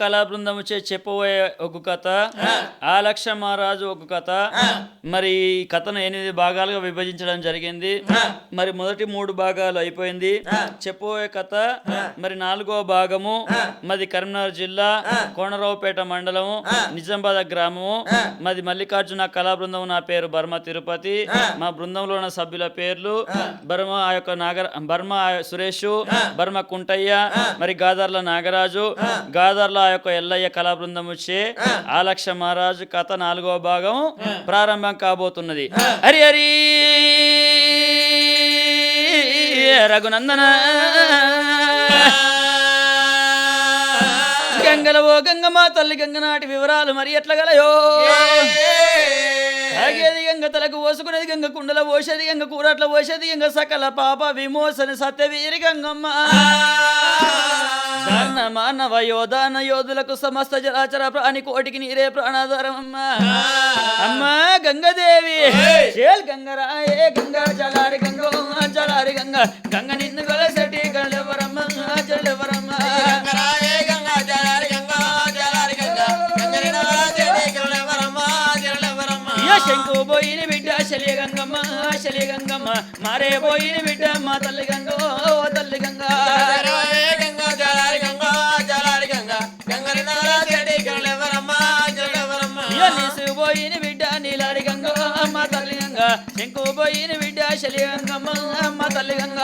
కళా బృందము చే చెప్పబోయే ఒక కథ. ఆ. లక్ష మహారాజు ఒక కథ. మరి ఈ కథను ఎనిమిది భాగాలుగా విభజించడం జరిగింది. మరి మొదటి మూడు భాగాలు అయిపోయింది. చెప్పబోయే కథ మరి నాలుగో భాగము మాది కరీంనగర్ జిల్లా కోనరావుపేట మండలము నిజామాబాద్ గ్రామము మాది మల్లికార్జున కళా బృందం నా పేరు బర్మ తిరుపతి. మా బృందంలో ఉన్న సభ్యుల పేర్లు బర్మ ఆ యొక్క నాగర బర్మ సురేష్ బర్మ కుంటయ్య మరి గాదర్ల నాగరాజు గాదర్ల ఆ యొక్క ఎల్లయ్య కళా బృందం వచ్చే ఆలక్ష మహారాజు కథ నాలుగో భాగం ప్రారంభం కాబోతున్నది. హరి హరి రఘునందన. గంగల ఓ గంగమ్మ తల్లి గంగనాటి వివరాలు మరి ఎట్లా గలయో? తాగేది గంగ తలకు ఓసుకునేది గంగ కుండల ఓసేది గంగ కూరట్ల పోసేది గంగ సకల పాప విమోచన సత్యవీరి గంగమ్మ. దాన మానవ యోధాన యోధులకు సమస్త జలాచర ప్రాణి కోటికి నీరే ప్రాణాధారం అమ్మ. అమ్మ గంగదేవి. చేల్ గంగరా ఏ గంగ జలారి గంగ. జలారి గంగ గంగ నిన్ను గలసటి గలెవరమ్మ జలెవరమ్మ ఇయ శంకు పోయిన బిడ్డ శలియ గంగమ్మ శలియ గంగమ్మ. మారే పోయిన బిడ్డ మా తల్లి గంగ తల్లి గంగ గంగ మా తల్లి గంగ శంకు పోయిన బిడ్డ శలియ గంగమ్మ మా తల్లి గంగ.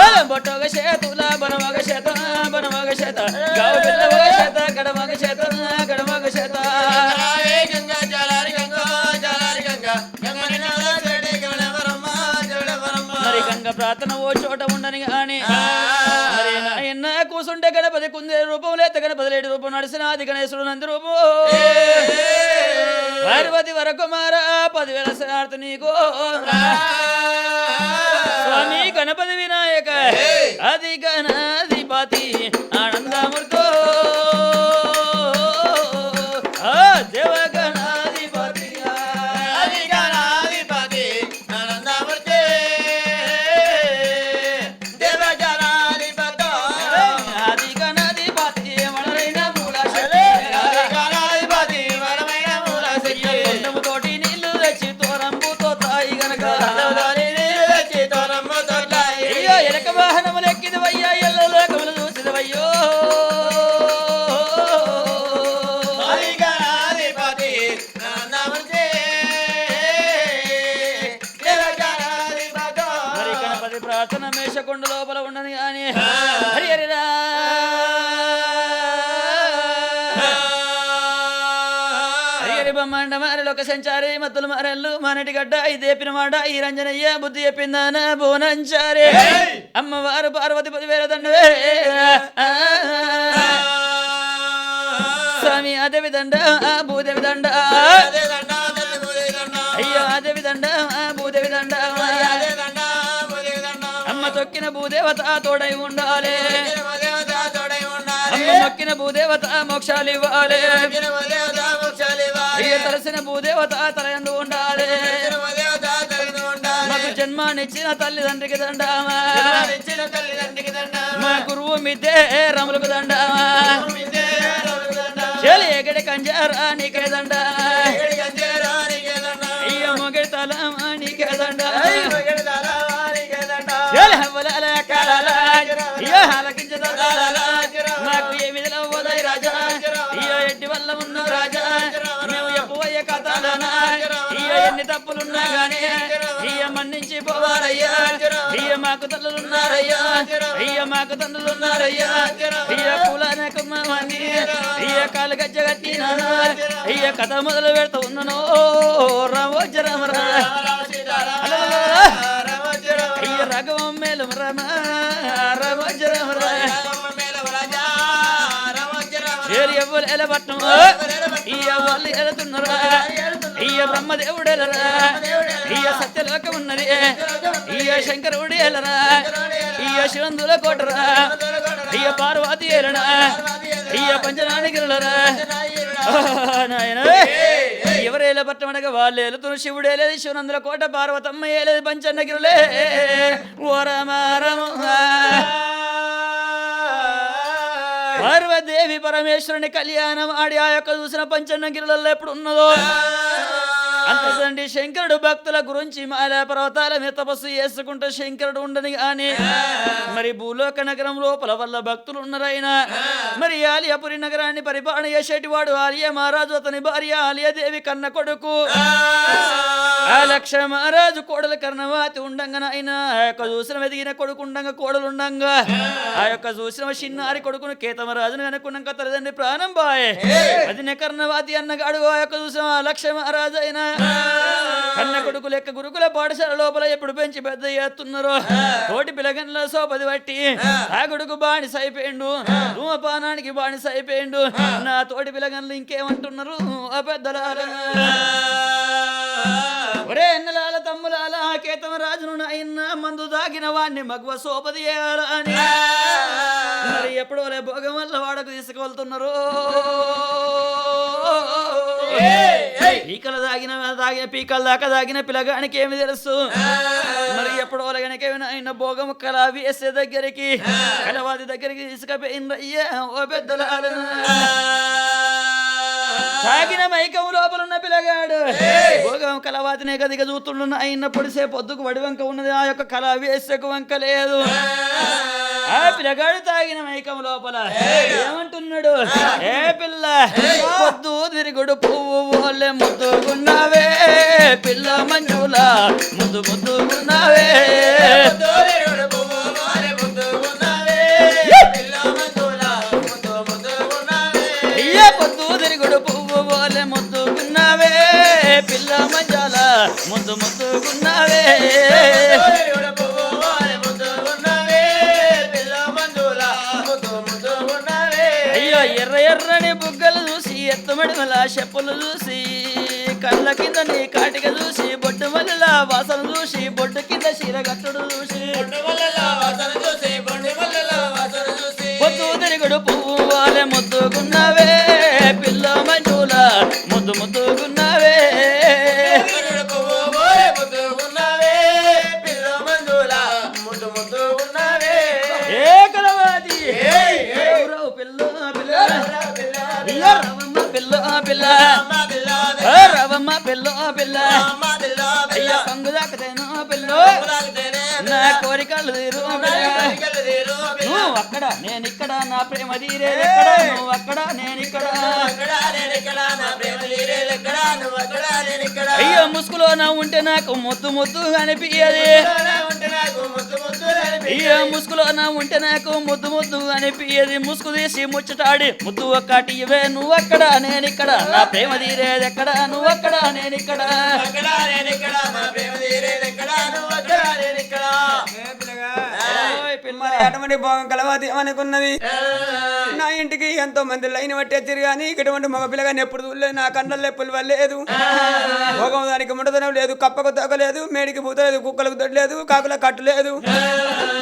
ఏలం బొట్టొక చేతుల బనమగ చేత బనమగ చేత. పిల్లవగ చేత గడమగ చేత చేత. మరి గంగ ప్రార్థన ఓ చోట ఉండని గాని లేటి రూపం నడిసిన ఆది గణేశుడు నంది రూపం. పార్వతి వరకు మారా పదివేల శరార్థ నీకు. స్వామి గణపతి వినాయక అది గణాధిపతి హరి హరి బ్రహ్మాండ మారి లోక సంచారి మత్తులు మారెల్లు మానటి గడ్డ దేపిన మాట ఈ రంజనయ్య బుద్ధి చెప్పిందాన బోనంచారి. అమ్మవారు పార్వతి పదివేల దండవే. స్వామి అదేవి దండ భూదేవి దండ. అయ్యో అదేవి దండ భూదేవి దండ. అమ్మ తొక్కిన భూదేవత తోడై ఉండాలి. మొక్కిన భూదేవత మోక్షాలు ఇవ్వాలి. తలసిన భూదేవత తలయందు ఉండాలి. మాకు జన్మానిచ్చిన తల్లిదండ్రికి దండామా. మా గురువు మిద్దే రములకు దండామా. చెలి ఎగడి కంజారా నీకే దండ మొగడి తలమా నీకే దండ చెలి హాలకించ ఎన్ని తప్పులున్నా గానీ అయ్య మన్నించి పోవారయ్యా అయ్య మాకు తల్లులున్నారయ్యా. అయ్య మాకు తండ్రులున్నారయ్యా. అయ్య కులాన కుమ్మని అయ్య కాలు గజ్జ కట్టినానా? అయ్య కథ మొదలు పెడతా ఉన్నాను? రామోజ రామ అయ్య రఘువ మేలు రమ. రమజ రమ. ఏరి ఎవ్వరు ఎలబట్టం ఇయ్య వాళ్ళు ఎలుతున్నారు ఇయ్య బ్రహ్మదేవుడు ఎలరా ఇయ్య సత్యలోకం ఉన్నది ఇయ్య శంకరుడు ఎలరా ఇయ్య శివందుల కోటరా ఇయ్య పార్వతి ఎలరా ఇయ్య పంచనానికిరులరా నాయన ఎవరు ఏలబట్టమనగా వాళ్ళు ఏలుతున్న శివుడు ఏలేదు శివనందుల కోట పార్వతమ్మ ఏలేదు పంచన్నగిరులే ఓరమారము పార్వదేవి పరమేశ్వరుని కళ్యాణం ఆడి ఆ యొక్క చూసిన పంచన్నగిరులలో ఎప్పుడు ఉన్నదో? అంతేనండి శంకరుడు భక్తుల గురించి మాలా పర్వతాల మీద తపస్సు చేసుకుంటూ శంకరుడు ఉండని గాని మరి భూలోక నగరం లోపల వల్ల భక్తులు ఉన్నారైనా మరి ఆలియాపురి నగరాన్ని పరిపాలన చేసేటి వాడు ఆలియా మహారాజు అతని భార్య ఆలియాదేవి కన్న కొడుకు. ఆ. లక్ష మహారాజు కోడల కర్ణవాతి ఉండంగా ఆయన ఆ యొక్క చూసిన ఎదిగిన కొడుకు ఉండంగా కోడలు ఉండంగా. ఆ. యొక్క చూసిన చిన్నారి కొడుకును కేతమరాజును అనుకున్నాక తల్లిదండ్రి ప్రాణం బాయే. అది కర్ణవాతి అన్నగాడు. ఆ యొక్క చూసిన లక్ష మహారాజు అయినా. కన్న కొడుకు లెక్క గురుకుల పాఠశాల లోపల ఎప్పుడు పెంచి పెద్ద చేస్తున్నారు? తోటి పిలగన్ల సోపది బట్టి ఆ. కొడుకు బానిస అయిపోయిండు. ధూమపానానికి బానిస అయిపోయిండు. నా తోటి పిలగన్లు ఇంకేమంటున్నారు? ఆ పెద్దలారా. ఒరే ఎన్నలాల తమ్ములాల కేతమ రాజును నాయన్న మందు దాగిన వాణ్ణి మగవ సోపది చేయాలా అని. మరి ఎప్పుడు వాళ్ళ భోగం వల్ల వాడకు తీసుకువెళ్తున్నారు? పీకల దాగిన దాగిన పీకల దాకా దాగిన పిల్లగానికి ఏమి తెలుసు? మరి ఎప్పుడు ఆయన భోగం కల వేసే దగ్గరికి కలవాది దగ్గరికి తీసుకుపోయిందయ్యా ఓ పెద్దలాల తాగిన మైకం లోపల ఉన్న పిల్లగాడు. భోగం కలవాతినే గదిగా చూస్తుండ ఆయన పొడిసే పొద్దుకు వడి వంక ఉన్నది. ఆ యొక్క కళ వేసకు వంక లేదు. ఆ. పిల్లగాడు తాగిన మైకం లోపల. ఏమంటున్నాడు? ఏ పిల్ల పొద్దు తిరుగుడు పువ్వు ఓలే ముద్దుగున్నావే. పిల్ల మంజుల ముద్దు ముద్దుగున్నావే. ముద్దు అయ్యో ఎర్ర ఎర్రని బుగ్గలు చూసి ఎత్తమడిమల చెప్పులు చూసి కళ్ళ కింద నీ కాటిక చూసి బొట్టు మల్లెల వాసన చూసి బొట్టు పిల్ల పిల్ల అయ్యో కంగు దాకతేను పిల్ల నా కోరికలు తీరు. నువ్వు అక్కడ నేను ఇక్కడ నా ప్రేమ ఎక్కడ? నువ్వు అక్కడ నేను ఇక్కడ. అయ్యో ముసుగులో నా ఉంటే నాకు ముద్దు ముద్దు అనిపించది అయ్యో ముసుగులో నా ఉంటే నాకు ముద్దు ముద్దు అనిపించది ముసుగు తీసి ముచ్చటాడి ముద్దు ఒక్కటి ఇవే నువ్వు అక్కడ నేను ఇక్కడ. నా ప్రేమ తీరేది ఎక్కడ నువ్వు అక్కడ నేను ఇక్కడ. ఓయ్ పిల్ల. మరి అటువంటి భోగం కలవాది అనుకున్నది నా ఇంటికి ఎంతో మంది లైన్ పట్టేచ్చారు కానీ ఇటువంటి మగ పిల్లగాని ఎప్పుడు చూడలేదు. నా కళ్ళల్లో ఎప్పుడు వల్లేదు భోగం దానికి ముడదనం లేదు. కప్పకు తగ్గలేదు మేడికి పూతలేదు కుక్కలకు దొడ్లేదు కాకుల కట్టులేదు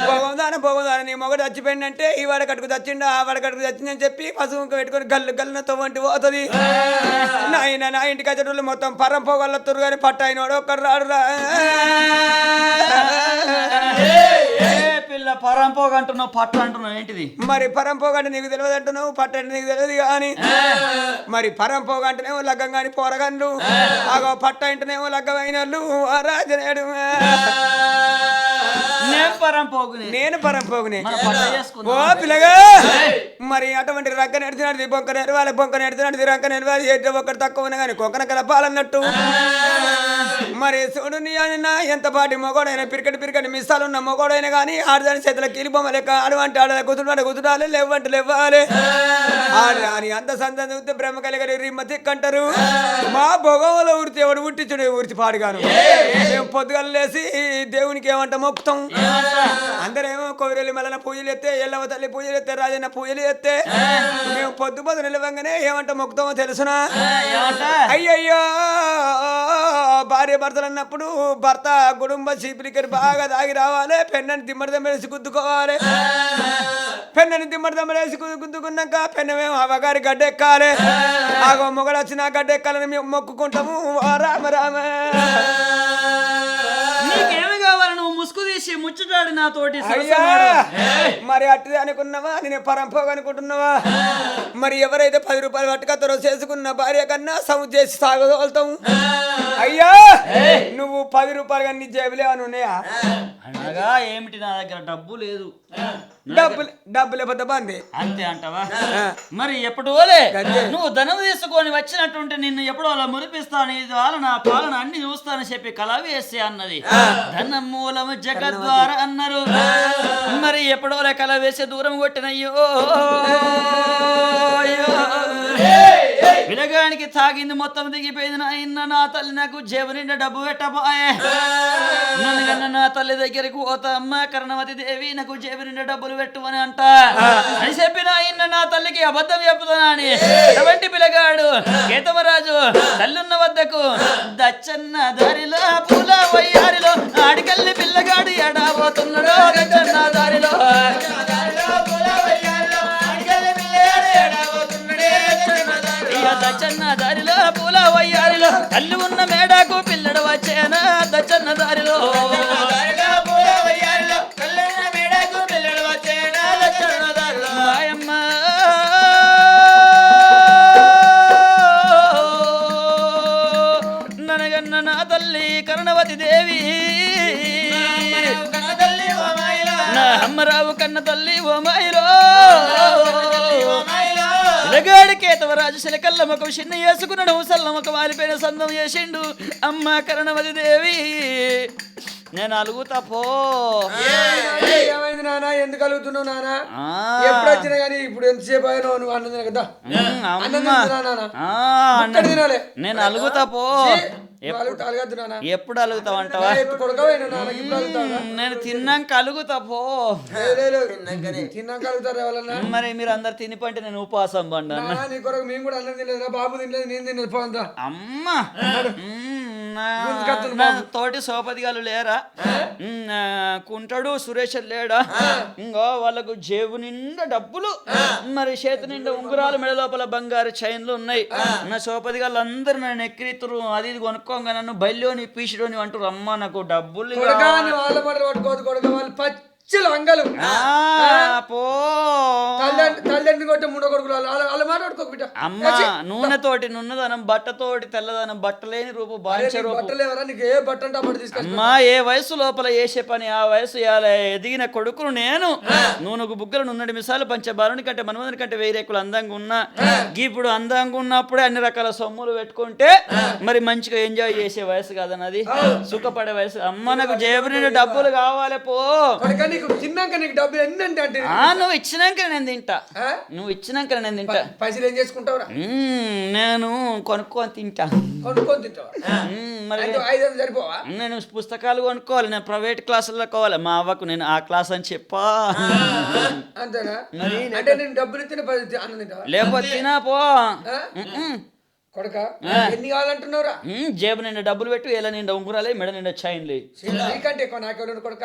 భోగం దాన భోగం దాన. నీ మొగడు చచ్చిపోయిందంటే ఈ వాడ కట్టుకు చచ్చిండు ఆ వాడ కట్టుకు చచ్చిందని చెప్పి పశువు పెట్టుకొని గల్లు గల్లునతో వంటి పోతుంది. నాయన నా ఇంటికి వచ్చేటోళ్ళు మొత్తం పరం పోగలత్తురు కానీ పట్టాయినోడు ఒక్కడు రాడురా ఏ పిల్ల పరంపోగ అంటున్నావు పట్టు అంటున్నావు ఏంటిది? మరి పరంపోగంటే నీకు తెలియదు అంటున్నావు పట్టంటే నీకు తెలియదు కానీ మరి పరంపోగ అంటేనేమో లగ్గం కాని పోరగండ్లు ఆగో పట్ట అంటేనేమో లగ్గమైన వాళ్ళు రాజనేడు. నేను పరంపోగుని ఓ పిల్లగా! మరి అటువంటి రక్క నెడుతున్నాడు బొంక నెరవాలి బొంక నెడుతున్నాడు రంక నెరవాలి ఎట్లా ఒక్కటి తక్కువ ఉన్నా కానీ కొక్కన కలపాలన్నట్టు మరి చూడు నీ ఆయన ఎంత పాటి మొగోడైనా పిరికటి పిరికటి మిస్సాలు ఉన్న మొగోడైనా కానీ ఆడదాని చేతుల కిలిబొమ్మ లెక్క ఆడమంటే ఆడ కుదురుమంటే కుదురాలి లేవంటే లేవాలి. ఆడ అని అంత సంతం చూస్తే బ్రహ్మ కలిగని రిమ్మ తిక్కంటారు. మా భోగంలో ఉరితే ఎవడు ఉట్టించుడు ఉరితి పాడుగాను. మేము పొద్దుగల లేసి దేవునికి ఏమంట మొక్కుతాం అందరేమో కొవిరెల్లి మల్లన పూజలు ఎత్తే ఎల్లవ తల్లి పూజలు ఎత్తే రాజన్న పూజలు ఎత్తే మేము పొద్దు పొద్దు నిలవంగానే ఏమంట మొక్కుతామో తెలుసునా? అయ్యయ్యో! భార్య భర్తలు అన్నప్పుడు భర్త కుటుంబ చీపిలికరి బాగా తాగి రావాలి పెన్నని దిమ్మడి దమ్మేసి గుద్దుకోవాలి. పెన్నని దిమ్మడి దమ్మేసి గుద్దుకున్నాక పెన్నమేమో అవగారి గడ్డెక్కాలి. ఆగో మొగడు వచ్చిన గడ్డెక్కాలని మేము మొక్కుకుంటాము. రామ రామ. ముసుగు తీసి ముచ్చటాడి నాతోటి అయ్యా! సరసమాడు. మరి అట్టిది అనుకున్నావా? నేను పరంపోగా అనుకుంటున్నావా? మరి ఎవరైతే పది రూపాయలు పట్టుకత్తరో చేసుకున్న భార్య కన్నా సౌ చేసి సాగదోలుతాం అయ్యా! నువ్వు పది రూపాయలు కానీ నీ జేబులే అని ఉన్నాయా? అనగా ఏమిటి నా దగ్గర డబ్బు లేదు? డబ్బులు డబ్బులు లేకపోతే బంది అంతే అంటావా? మరి ఎప్పుడు ఓలే గంతే. నువ్వు ధనం తీసుకొని వచ్చినట్టుంటే నిన్ను ఎప్పుడు అలా మురిపిస్తాను ఇది వాళ్ళ పాలన అన్ని చూస్తానని చెప్పి కళ వేసి అన్నది ధనం మూలము జగద్వార అన్నారు. మరి ఎప్పుడో కళ వేసి దూరం కొట్టినయ్యో. విలగానికి తాగింది మొత్తం దిగిపోయింది నాయన ఇన్న నా తల్లి నాకు జేబు నిండా డబ్బు పెట్టబోయే. నన్ను నా తల్లి దగ్గరకు పోతా అమ్మ కరణవతి దేవి నాకు జేబు నిండా డబ్బులు పెట్టు అని అంట. అని చెప్పిన ఇన్న నా తల్లికి అబద్ధం చెప్పుతున్నా అని ఎటువంటి పిల్లగాడు కేతమరాజు తల్లున్న వద్దకు. దచ్చన్న దారిలో పూల వయ్యారిలో ఆడికెళ్ళి పిల్లగాడు ఎడాబోతున్నాడు దచ్చన్న దారిలో. దచ్చన్న దారిలో పూల వయ్యారిలో తల్లి ఉన్న మేడాకు పిల్లడు వచ్చేనా దచ్చన్న దారిలో. మాయమ్మ. ననగన్న నా తల్లి కరుణవతి దేవి. నా అమ్మరావు కన్న తల్లి ఓ మాయిలో ఇలగాడి కేతవరాజు శిలకల్ల ముఖం చిన్న వేసుకున్నాడు సల్ల ముఖం వాలిపోయిన సందం చేసిండు అమ్మ కరుణవతి దేవి నేను అలుగుతా పో. ఏమైంది నాన్న ఎందుకు కలుగుతున్నావు నాన్న ఆ. ఎప్పుడు వచ్చినా కానీ ఇప్పుడు ఎంతసేపు అయినా నువ్వు అన్నం తిన కదా తినాలి. నేను అలుగుతా పో. ఎప్పుడు అలుగుతావు అంటావా? నేను తిన్నాక అలుగుతా పో. మరి మీరు అందరు తినిపంటే నేను ఉపవాసం పండు అమ్మ! తోటి సోపతి గారు లేరా కుంటడు సురేష్ లేడా? ఇంకో వాళ్ళకు జేబు నిండా డబ్బులు. మరి చేతి నిండా ఉంగరాలు మెడ లోపల బంగారు చైన్లు ఉన్నాయి. నా సోపతి గారు అందరు నన్ను ఎక్కిరితురు అది ఇది కొనుక్కోగా నన్ను బయలుని పీసిడోని అంటారు అమ్మ నాకు డబ్బులు కొడక కావాలి." నువ్వు వాళ్ళ మాట పట్టుకోవద్దు కొడక వాళ్ళు పచ్చలు అంగలు. ఆ, పో. తల్లిదండ్రి తల్లిదండ్రిని కొట్టే మూడో కొడుకులు వాళ్ళు. వాళ్ళ వాళ్ళ మాట పట్టుకో బిడ్డ. అమ్మ నూనెతోటి నున్నదనం బట్టతోటి తెల్లదనం బట్టలేని రూపు బాధించే నీకు ఏ బట్ట అంటే అమ్మా ఏ వయసు లోపల చేసే పని ఆ వయసు ఎదిగిన కొడుకును నేను నూనెకు బుగ్గలు నున్నడి మిసాలు పంచ బాలుని కంటే మనమంది కంటే వెయ్యి రేకులు అందంగా ఉన్నా. ఇప్పుడు అందంగా ఉన్నప్పుడే అన్ని రకాల సొమ్ములు పెట్టుకుంటే మరి మంచిగా ఎంజాయ్ చేసే వయసు కాదన్నది. సుఖపడే వయసు. అమ్మ నాకు జేబు నిండా డబ్బులు కావాలి పో. నీకు తిన్నాక నీకు డబ్బులు ఎన్ని అంటే అంటే ఆ నువ్వు ఇచ్చినాక నేను తింటా? నువ్వు ఇచ్చినాక నేను తింటా. పైసలు ఏం చేసుకుంటావురా? నేను కొనుక్కొని తింటా. కొనుక్కొని తింటావా? మరి ఐదు సరిపోవా? నేను పుస్తకాలు కొనుక్కోవాలి నేను ప్రైవేట్ క్లాసుల్లో కోవాలి. మా అవ్వకు నేను ఆ క్లాస్ అని చెప్పా. అంతేనా? అంటే నేను డబ్బులు తింటావా? లేకపోతే తినా పో. కొడక ఎన్ని కావాలంటున్నావురా? మ్మ్, జేబు నిండా డబ్బులు పెట్టు ఎలా నిండా ఉంగురాలే మెడ నిండా చైన్లే నీకంటే ఎక్కువ నాకెవరు కొడక?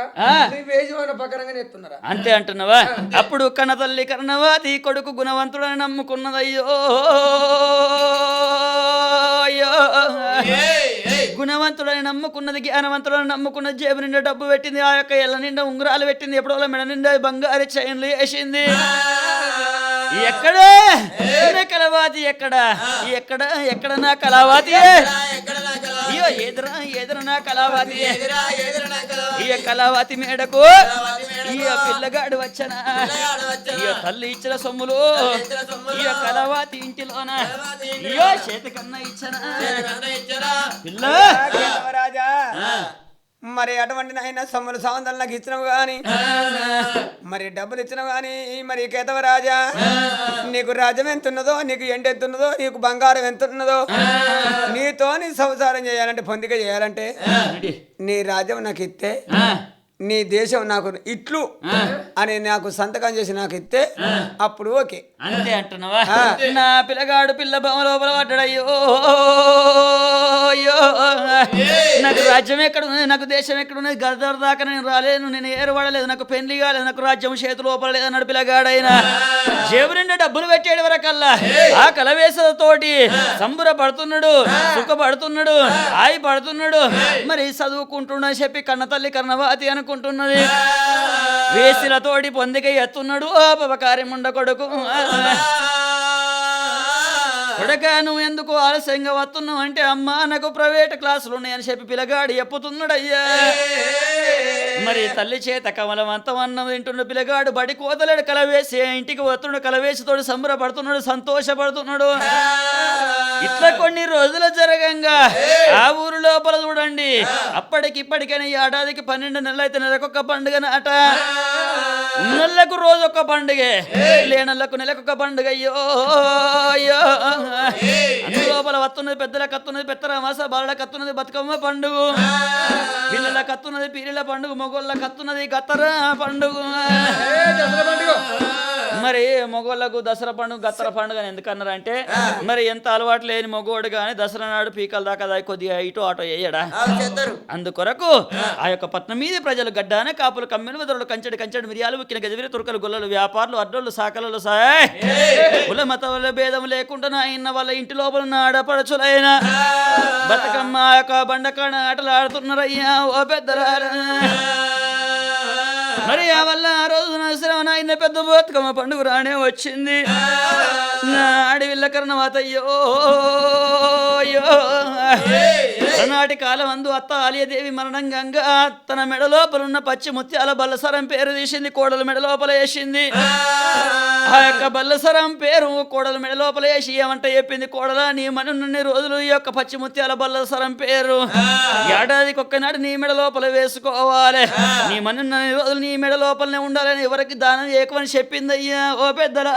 చెప్తున్నారా అంతే అంటున్నావా? అప్పుడు కన్న తల్లి కర్ణవాతి కొడుకు గుణవంతుడని నమ్ముకున్నదయ్యో. అయ్యో. గుణవంతుడని నమ్ముకున్నది జ్ఞానవంతుడని నమ్ముకున్నది జేబు నిండా డబ్బు పెట్టింది ఆ యొక్క ఎల్ల నిండా ఉంగరాలు పెట్టింది ఎప్పుడో మెడ నిండా బంగారు చైన్లు వేసింది. ఎక్కడ? కలవాతి ఎక్కడ? ఎక్కడ? ఎక్కడ నా కలవాతి అయ్యో ఎదురా ఎదురు నా కలవాతి ఈ కళావతి మేడకు? ఇక పిల్లగాడు వచ్చనా? ఇక తల్లి ఇచ్చిన సొమ్ములు? ఇక కలవాతి ఇంటిలోన? ఇయో చేతికన్నా ఇచ్చనా? పిల్ల! రాజా మరి అటువంటి నాయన సొమ్ములు సమంతలు నాకు ఇచ్చినవు గాని మరి డబ్బులు ఇచ్చినవు గాని మరి కేతవ రాజా నీకు రాజ్యం ఎంత ఉన్నదో నీకు ఎండ ఎంత ఉన్నదో నీకు బంగారం ఎంత ఉన్నదో నీతో నీ సంసారం చేయాలంటే పొందిక చేయాలంటే నీ రాజ్యం నాకు ఇస్తే నీ దేశం నాకు ఇట్లు అని నాకు సంతకం చేసి నాకు ఇస్తే అప్పుడు ఓకే. అంతే అంటున్నావా? నా పిల్లగాడు పిల్ల బొమ్మ లోపల పడ్డాడయ్యో అయ్యో నాకు రాజ్యం ఎక్కడ ఉన్నది నాకు దేశం ఎక్కడ ఉన్నది గదర్ దాకా నేను రాలేను. నేను ఏరుపడలేదు నాకు పెళ్ళి కాలేదు. నాకు రాజ్యం చేతి లోపల లేదు అన్నాడు పిల్లగాడైనా. జేబు నిండా డబ్బులు పెట్టాడు వరకల్లా. ఆ కలవేసతోటి సంబురపడుతున్నాడు సుఖపడుతున్నాడు ఆయి పడుతున్నాడు మరి చదువుకుంటున్నా చెప్పి కన్న తల్లి కన్నవాతి అనుకుంటున్నది వేసిలతోటి పొందిక ఎత్తున్నాడు. ఆ పవకార్యముండ కొడుకు. కొడక నువ్వు ఎందుకు ఆలస్యంగా వస్తున్నావు అంటే అమ్మా నాకు ప్రైవేట్ క్లాసులు ఉన్నాయని చెప్పి పిల్లగాడు చెప్పుతున్నాడు అయ్యా మరి తల్లి చేత కమలవంతం అన్నం తింటున్న పిల్లగాడు బడి కోతలేడు కలవేసి ఇంటికి వస్తున్నాడు కలవేసితోడు సంబరపడుతున్నాడు సంతోషపడుతున్నాడు. ఇట్లా కొన్ని రోజులు జరగంగా. ఆ ఊరు లోపల చూడండి. అప్పటికి ఇప్పటికైనా ఈ ఏడాదికి పన్నెండు నెలలు అయితే నెలకొక పండుగ నాట. రోజు ఒక పండుగే. లేనళ్ళకు నెలకొక పండుగ. అయ్యో అయ్యో. అందు లోపల వస్తున్నది పెద్దల కత్తున్నది పెద్దల మాస బాలల కత్తున్నది బతుకమ్మ పండుగ. పిల్లల కత్తున్నది పీరిల పండుగ. మొగోళ్ళ కత్తున్నది గత్తర పండుగ. మరి మొగోళ్ళకు దసరా పండుగ గత్తర పండుగ అని ఎందుకన్నారంటే మరి ఎంత అలవాటు లేని మొగోడు కానీ దసరా నాడు పీకల దాకా దాయి కొద్దిగా ఇటు ఆటో వేయడా? అందుకొరకు ఆ యొక్క పట్నం మీద ప్రజలు గడ్డాన కాపులు కమ్మెలు వెదరులు కంచెడు కంచెడు మిరియాలు ఉక్కిన గజవిరి తురకలు గొల్లలు వ్యాపారులు అడ్డోళ్ళు సాకలు సాయ్. కుల మత వల్ల భేదం లేకుండా నా ఇన్న వాళ్ళ ఇంటి లోపల ఉన్న ఆడపడచులైన బతుకమ్మ యొక్క బండకాడ ఆటలు ఆడుతున్నారయ్యా ఓ పెద్దరా మరి ఆ వల్ల ఆ రోజు శ్రవణ పెద్ద బతుకమ్మ పండుగ రానే వచ్చింది. నా అడవిల్ల కర్ణవాత అయ్యో నాటి కాలం అందు అత్త ఆలయదేవి మరణం గంగా తన మెడ లోపల ఉన్న పచ్చి ముత్యాల బల్లసరం పేరు తీసింది కోడలు మెడ లోపల వేసింది. ఆ యొక్క బల్లసరం పేరు కోడలు మెడ లోపల వేసి ఏమంట చెప్పింది కోడల నీ మనున్నన్ని రోజులు ఈ యొక్క పచ్చి ముత్యాల బల్లసరం పేరు. ఏడాదికి ఒక్కనాడు నీ మెడ లోపల వేసుకోవాలి. నీ మనున్నన్ని రోజులు నీ మెడ లోపలనే ఉండాలని ఎవరికి దానం ఏకమని చెప్పింది అయ్యా ఓ పెద్దల.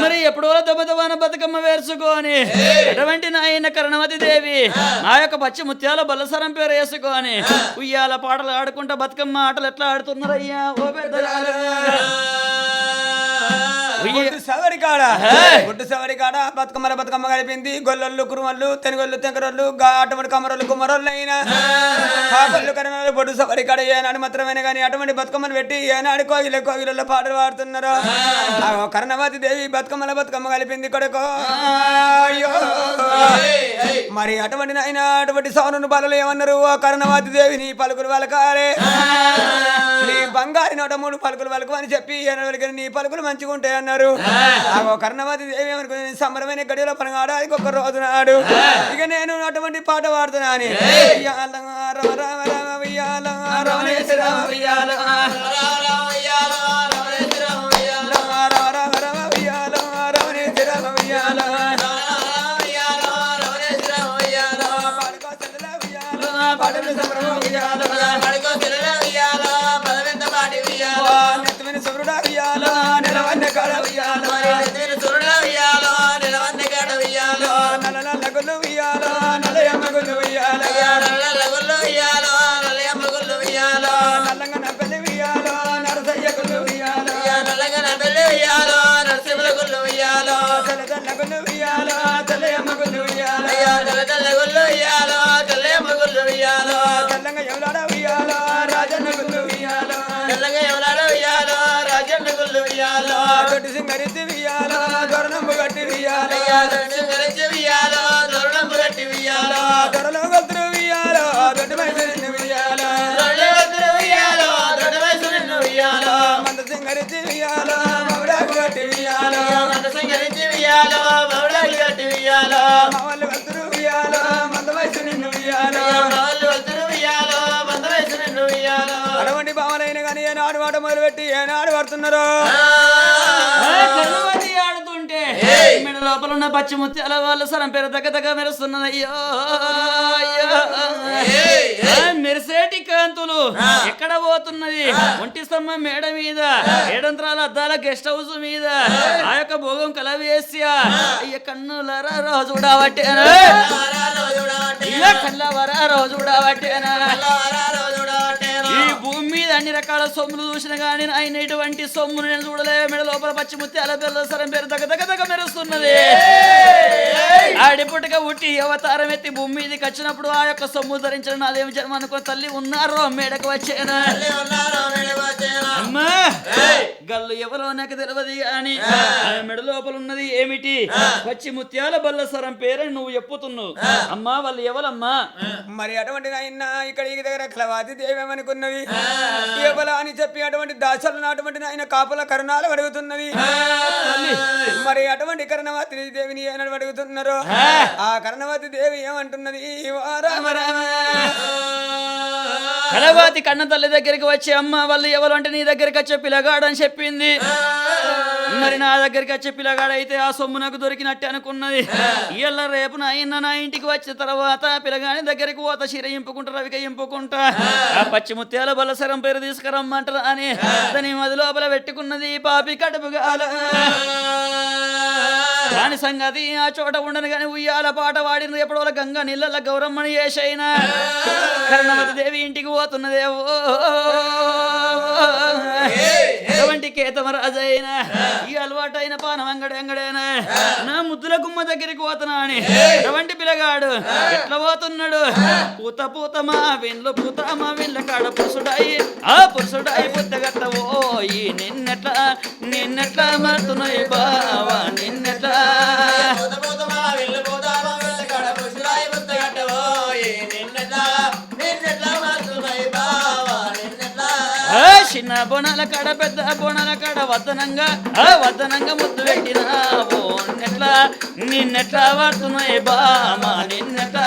మరి ఎప్పుడో దెబ్బదవాన బతుకమ్మ వేసుకొని ఎటువంటి నాయన కరణవతి దేవి నా యొక్క పచ్చి ముత్యాల బల్లసరం పేరు వేసుకొని ఉయ్యాల పాటలు ఆడుకుంటా బతుకమ్మ ఆటలు ఎట్లా ఆడుతున్నారయ్యా ఓ పెద్దల. ఉయ్య- గుడ్డు సవరి కాడ గుడ్డు సవరి కాడ బతుకమ్మల బతుకమ్మ కలిపింది గొల్లలు కురుమల్లు తెనుగొల్లు తెంకరొల్లు అటువంటి కమరలు కుమరొల్లు అయినా కాపళ్ళు కరణాలు బొడ్డు సవరి కాడ ఏనాడు మాత్రమే కానీ అటువంటి బతుకమ్మను పెట్టి ఏనాడు కోగిల కోగిలలో పాటలు పాడుతున్నారు. ఆ కర్ణవతి దేవి బతుకమ్మల బతుకమ్మ కలిపింది కొడుకో. అయ్యో. మరి అటువంటి నాయన అటువంటి సౌను బాలలు ఏమన్నారు? ఓ కర్ణవతి దేవి నీ పలుకులు పలకాలే నీ బంగారు నోట మూడు పలుకులు పలుకు అని చెప్పి ఎనవలికని నీ పలుకులు మంచిగా ఉంటాయి అన్నారు కర్ణవతి దేవి అనుకుని సంబరమైన గడిలో పనగాడానికి ఒక రోజు నాడు ఇక నేను అటువంటి పాట పాడుతున్నా అని ఉయ్యాల రామ రామ రామ ఉయ్యాల రమణేశ రామ ఉయ్యాల రామ రామ నిలవన్న కాడ ఉయ్యాల. ఓ నల్ల నల్ల గుళ్ళు ఉయ్యాల, నల్లయమ్మ గుళ్ళు ఉయ్యాల. దొడ్డి సింగరితి ఉయ్యాల, దొరనంబు గట్టి ఉయ్యాల. దొరలో గొంతులు ఉయ్యాల, దొడ్డి మైసరిని ఉయ్యాల. మంద సింగరితి ఉయ్యాల, మౌడాకు గట్టి ఉయ్యాల. మావళ్ళు గొంతులు ఉయ్యాల, మంద వయసు నిన్ను ఉయ్యాల. ఎటువంటి భావనైనా కానీ ఏనాడు మాట మొదలుపెట్టి ఏనాడు పడుతున్నారు? ఆడుతుంటే? మెడ లోపల ఉన్న పచ్చి ముత్యాల వాళ్ళ సరం పేరు దగ్గ దగ్గ మెరుస్తున్నది. అయ్యో అయ్యో. ఆ మెరిసేటి కాంతులు ఎక్కడ పోతున్నది? ఒంటి స్తంభం మేడ మీద ఏడంత్రాల అద్దాల గెస్ట్ హౌస్ మీద. ఆ. యొక్క భోగం కలవేస్యా అయ్య కన్నులరా రోజు చూడబట్టేనా కళ్ళవరా రోజు చూడబట్టేనా అన్ని రకాల సొమ్ములు చూసిన గాని ఆయన ఇటువంటి సొమ్మును నేను చూడలే. మెడ లోపల పచ్చి ముత్యాల పిల్లల సరం పేరు దగ్గ దగ్గ దగ్గ మెరుస్తున్నది. ఆడిపుట్టుగా ఉట్టి అవతారం ఎత్తి భూమి మీదకి వచ్చినప్పుడు ఆ యొక్క సొమ్ము ధరించిన నాదేమి జన్మ అనుకో తల్లి ఉన్నారో మేడకు వచ్చేనా? అమ్మా! గల్లు ఎవరో నాకు తెలియదు ఆ! మెడ లోపల ఉన్నది ఏమిటి? పచ్చి ముత్యాల బల్ల సరం పేరని నువ్వు చెప్పుతున్నావు. అమ్మా వాళ్ళు ఎవరమ్మా? మరి అటువంటి నాయన ఇక్కడ దగ్గర క్లవాది దేవేమనుకున్నది కేవల అని చెప్పి అటువంటి దాసలు అటువంటి నాయన కాపుల కరుణాలు అడుగుతున్నది మరి అటువంటి కరుణవతి దేవిని ఏమని అడుగుతున్నారు? ఆ కరుణవతి దేవి ఏమంటున్నది? ఓ రామ రామ. కలవాతి కన్న తల్లి దగ్గరికి వచ్చి అమ్మ వాళ్ళు ఎవరు అంటే నీ దగ్గరికి వచ్చే పిల్లగాడు అని చెప్పింది. మరి నా దగ్గరికి వచ్చే పిల్లగాడు అయితే ఆ సొమ్ము నాకు దొరికినట్టే అనుకున్నది. ఇయ్యాల రేపు నా ఇన్న నా ఇంటికి వచ్చిన తర్వాత పిల్లగాని దగ్గరికి పోత చీర ఇంపుకుంటా రవిక ఇంపుకుంటా. ఆ పచ్చి ముత్యాల బలసరం పేరు తీసుకురమ్మంటారు అని దాని మది లోపల పెట్టుకున్నది పాపి కడుపుగా దాని సంగతి ఆ చోట ఉండను కానీ ఉయ్యాల పాట వాడిన ఎప్పుడు వాళ్ళ గంగా నీళ్ళ గౌరమ్మని చేసైనా కర్ణవతి దేవి ఇంటికి పోతున్నదేవో. ఎటువంటి కేతమరాజైనా ఈ అలవాటైన పానం అంగడి అంగడైనా? నా ముద్దుల గుమ్మ దగ్గరికి పోతున్నా అని ఎటువంటి పిల్లగాడు ఎట్లా పోతున్నాడు? పూత పూత మా విన్లు పూత మా విన్ల కాడ పురుషుడాయి ఆ పురుషుడాయి పుట్టగట్టవో ఈ నిన్నెట్లా నిన్నెట్లా మరుతున్నాయి బావా నిన్నెట్లా. చిన్న బోనాల కాడ పెద్ద బోనాల కాడ వద్దనంగా. ఆ వద్దనంగా ముద్దు పెట్టినావు నిన్నెట్లా నిన్నెట్లా వాడుతున్నాయి బామా నిన్నెట్లా.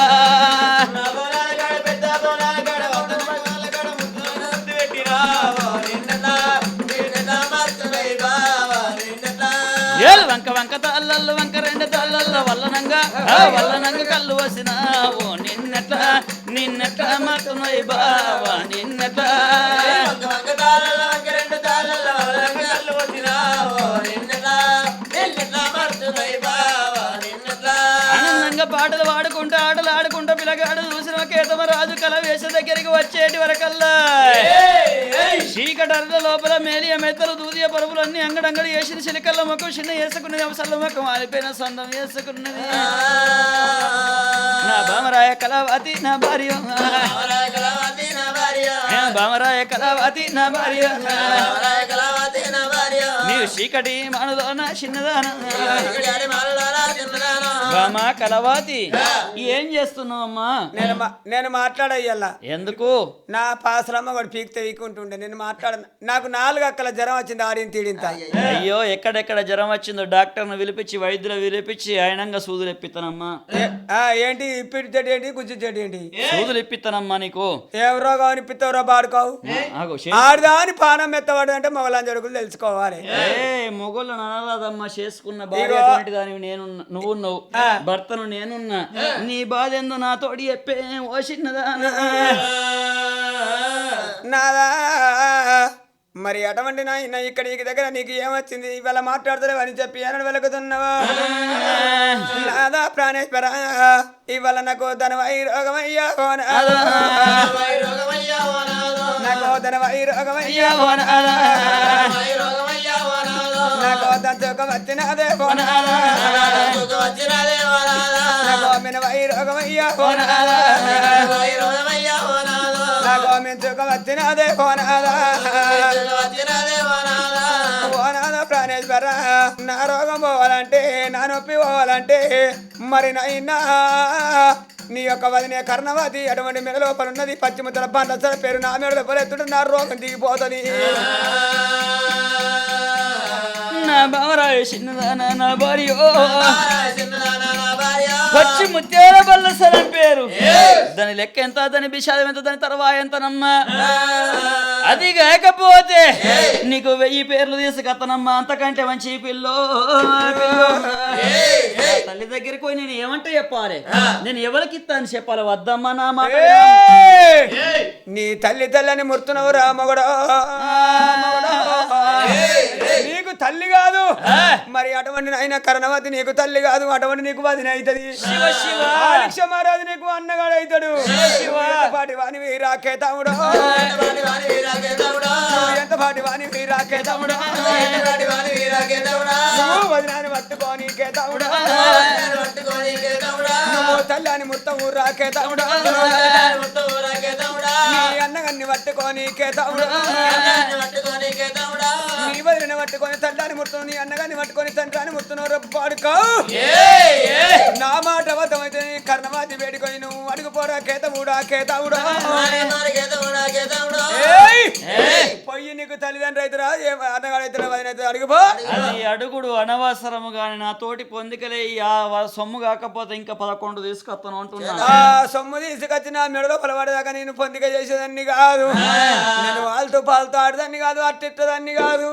వంక వంక తాళ్ళల్లో వంక రెండు తాళ్ళల్లో వల్లనంగా. వల్లనంగా కళ్ళు వసినావు నిన్నెట్లా నిన్నెట్లా మారుతున్నాయి బావా నిన్నెట్లా. ఆనందంగా పాటలు పాడుకుంటా ఆటలు ఆడుకుంటా పిల్లగాడు చూసిన కేతమ రాజు కల వేస దగ్గరికి వచ్చేటి వరకల్లా. చీకటర్ల లోపల మేలియ మెత్తలు దూదియ పరుపులు అన్ని అంగడంగడి వేసిన చిలకల్ల ముఖం చిన్న వేసుకున్నది అవసరం ముఖం ఆలిపోయిన సొంతం వేసుకున్నది నా బామరాయ కళావతి నా భార్య. నా బామరాయ కళావతి నా భార్య. నీవు చీకటి మానదోన చిన్నదాన? బామ కలవాతి. ఏం చేస్తున్నావు అమ్మా నేను నేను మాట్లాడయ్యల్లా. ఎందుకు? నా పాసలమ్మ వాడు పీకితే వీకుంటుండే నేను మాట్లాడ నాకు నాలుగు అక్కల జ్వరం వచ్చింది ఆడిన తీడింత. అయ్యో ఎక్కడెక్కడ జ్వరం వచ్చిందో డాక్టర్ను పిలిపించి వైద్యులు పిలిపించి ఆయనంగా సూదులు ఆ, ఏంటి? ఇప్పిడి చెట్టు ఏంటి? గుజ్జు చెట్టు ఏంటి? సూదులు ఇప్పిస్తానమ్మా నీకు. ఏం రోగం అని పిత్తవరో పాడుకోవు ఆగో చే- ఆడదాని పానం మెత్తవాడు అంటే మగలాంజడుకులు తెలుసుకోవాలి. ఏ మొగోళ్ళు అనరాదమ్మా చేసుకున్న భార్య దానివి నేను నువ్వు నువ్వు భర్తను నేనున్నా. నీ బాధ ఎందు నాతోడి చెప్పే ఓ చిన్నదానా నాదా. మరి అటువంటి నాయన ఇక్కడ ఈ దగ్గర నీకు ఏమొచ్చింది? ఇవాళ మాట్లాడతలేవు అని చెప్పి ఏనాడు వెలుగుతున్నావా? నాదా ప్రాణేశ్వర. ఇవాళ నాకు ధన వైరోగమయ్యా. నాకు ధన వైరోగమయ్యా ఓ నాదా. నాకు దంచుక వచ్చినదే ఓ నాదా. నాకు మిన వైరోగమయ్యా ఓ నాకు వచ్చినదే ప్రాణేశ్వర నా రోగం పోవాలంటే నా నొప్పి పోవాలంటే మరి నైనా నీ యొక్క వదినే కర్ణవాది అటువంటి మెడ లోపల ఉన్నది పశ్చిమతల పండ్ల పేరు నా మెడ లోపల ఎత్తుడు నా రోగం దిగిపోతుంది పచ్చి ముత్యాల బల్లసరం పేరు దాని లెక్క ఎంత దాని విషాదం ఎంత దాని తర్వాత ఎంతనమ్మా అది కాకపోతే నీకు వెయ్యి పేర్లు తీసుకత్తనమ్మా అంతకంటే మంచి పిల్లో తల్లి దగ్గరికి పోయి నేను ఏమంటే చెప్పాలి నేను ఎవరికి ఇస్తాను చెప్పాలి వద్దమ్మా నా మాట ఏయ్! నీ తల్లి తల్లని ముర్తునవు రామగడా నీకు తల్లి కాదు. మరి అటువంటి నాయన కరణవతి నీకు తల్లి కాదు అటువంటి నీకు వదిన అవుతుంది. మహారాజు నీకు అన్నగాడు అవుతాడు. పాటి వాణి వీరాకే తమ్ముడు ఎంత పాటి వాణి వీరాకే తమ్ముడు నువ్వు వదినాన్ని పట్టుకోని తమ్ముడు నువ్వు తల్లని ముత్తము రాకే తమ్ముడు నీ అన్నగాన్ని పట్టుకోని తమ్ముడు నీ వదిలిన పట్టుకొని తండ్రాని ముడుతున్నావు నీ అన్నగాన్ని పట్టుకొని తండ్రాని ముడుతున్నావు రబ్బాడుకో. నా మాట అబద్ధమైతే నీ కర్ణమాతి వేడుకొని కేతముడా కేతావుడా ఏయ్! పొయ్యి నీకు తల్లిదండ్రి అవుతురా ఏ అన్నగాడు అవుతురా వదిన అవుతురా అడుగుపో అది అడుగుడు అనవసరము గాని నా తోటి పొందికలే సొమ్ము కాకపోతే ఇంకా పదకొండు తీసుకొస్తాను అంటున్నాను. ఆ సొమ్ము తీసుకొచ్చి నా మెడలో పొలబడదాకా నేను పొందిక చేసేదాన్ని కాదు. నేను వాళ్ళతో పాలతో ఆడదాన్ని కాదు అట్టిట్టదాన్ని కాదు.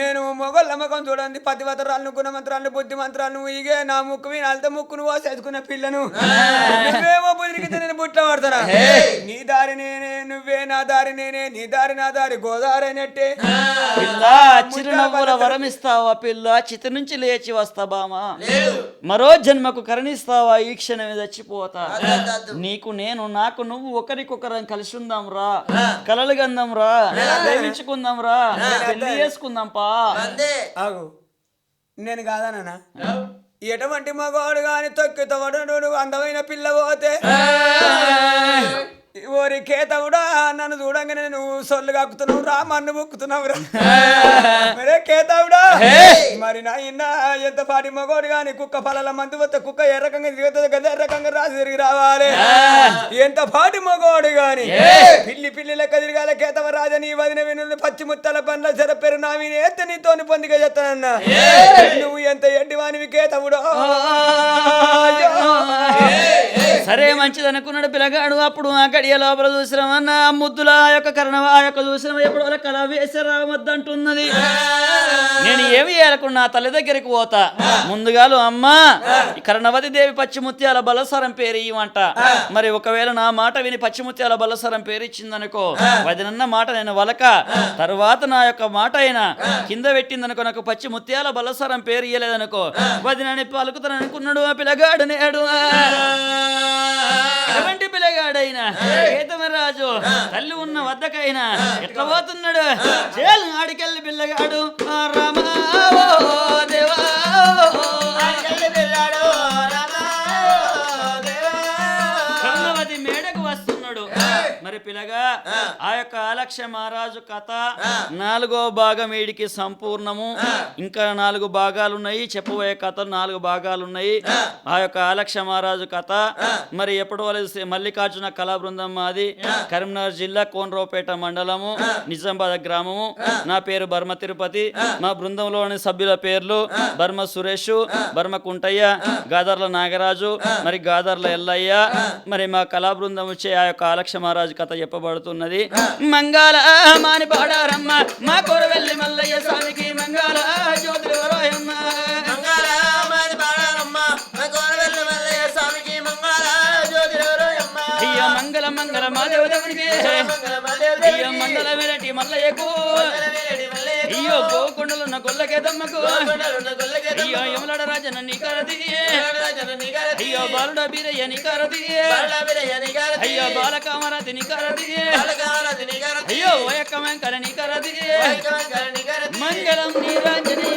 నేను మొగోళ్ళ ముఖం చూడండి పతివతరాలను గుణమంత్రాలను బుద్ధి మంత్రాలను ఇగే నా ముక్కు వినాలతో ముక్కును పోసేసుకున్న పిల్లను. నువ్వేమో బుదిరికితే నేను బుట్ట పడతారా నీ దారి నేనే నువ్వే నా దారి నేనే నీ దారి నా దారి గోదావరి అయినట్టే పిల్ల చిరునవ్వుల వరమిస్తావా పిల్ల? చితి నుంచి లేచి వస్తా బామా. మరో జన్మకు కరుణిస్తావా? ఈ క్షణమే చచ్చిపోతా. నీకు నేను నాకు నువ్వు ఒకరికొకరం కలిసి ఉందాం రా. కలలు గందాం రా. ప్రేమించుకుందాం రా. పెళ్ళి చేసుకుందాం పా. నేను కాదనా ఎటువంటి మగవాడు గాని తొక్కి అందమైన పిల్ల పోతే. ఓరి కేతవుడా నన్ను చూడంగానే నువ్వు సొల్లు కక్కుతున్నావు రా మన్ను బుక్కుతున్నావు రా. కేతవుడా మరి నా ఇన్న ఎంత పాటి మగోడు గాని కుక్క పలాల మందు వస్తే కుక్క ఏ రకంగా తిరుగుతుంది కదా రకంగా రాసి తిరిగి రావాలి. ఎంత పాటి మగోడు గాని పిల్లి పిల్లి లెక్క తిరగాల కేతవ రాజా నీ వదిన విను పచ్చి ముత్తల పండ్ల చెర పెరు నా విని ఎత్త నీతోని పొందిక చేస్తానన్నా. నువ్వు ఎంత ఎడ్డివానివి కేతవుడో. సరే మంచిది అనుకున్నాడు పిల్లగాడు అప్పుడు ఆ గడియ లోపల చూసినామన్న ఆ ముద్దుల ఆ యొక్క కరణం ఆ యొక్క చూసిన ఎప్పుడు వాళ్ళ కళ వేసరావద్దంటున్నది. నేను ఏమి ఏలకుండా నా తల్లి దగ్గరికి పోతా. ముందుగాలు అమ్మా కర్ణవతి దేవి పచ్చిముత్యాల బలసరం పేరు ఇవ్వంట. మరి ఒకవేళ నా మాట విని పచ్చిముత్యాల బలసరం పేరు ఇచ్చిందనుకో వదినన్న మాట నేను వలక తర్వాత నా యొక్క మాట అయినా కింద పెట్టిందనుకో నాకు పచ్చి ముత్యాల బలసరం పేరు ఇయ్యలేదనుకో వదినని పలుకుతాను అనుకున్నాడు ఆ పిల్లగాడు నేడు. ఎటువంటి పిల్లగాడైనా రాజు తల్లి ఉన్న వద్దకైనా ఎట్లా పోతున్నాడు? చేలు ఆడికెళ్ళి పిల్లగాడు ఆ రామా దేవా కర్ణవతి మరి పిల్లగా ఆ. యొక్క ఆలక్ష మహారాజు కథ నాలుగో భాగం వీడికి సంపూర్ణము. ఇంకా నాలుగు భాగాలు ఉన్నాయి చెప్పబోయే కథ నాలుగు భాగాలు ఉన్నాయి ఆ యొక్క ఆలక్ష మహారాజు కథ మరి ఎప్పుడు వాళ్ళు మల్లికార్జున కళా బృందం మాది. కరీంనగర్ జిల్లా కోనరావుపేట మండలము నిజామాబాద్ గ్రామము. నా పేరు బర్మ తిరుపతి. మా బృందంలోని సభ్యుల పేర్లు బర్మ సురేష్ బర్మ కుంటయ్య గాదర్ల నాగరాజు మరి గాదర్ల ఎల్లయ్య మరి మా కళా బృందం వచ్చే ఆ యొక్క ఆలక్ష మహారాజు కథ చెప్పబడుతున్నది. మంగళ మాని పాడారమ్మ. మా కొరవెల్లి మల్లయ్య స్వామికి మంగళ జ్యోతులు అయ్యో మంగళ మంగళ మాదేవ దేవునికి మంగళ వెరటి మల్లయ్యకు. అయ్యో గోకొండలున్న గొల్లకేదమ్మకు అయ్యో యమలాడ రాజన నీకారది అయ్యో బాలుడ బీరయ్య నీకారది అయ్యో బాలకామరాతి నీకారది అయ్యో వయక్క వెంకర నీకారది మంగళం నీరాంజనేయ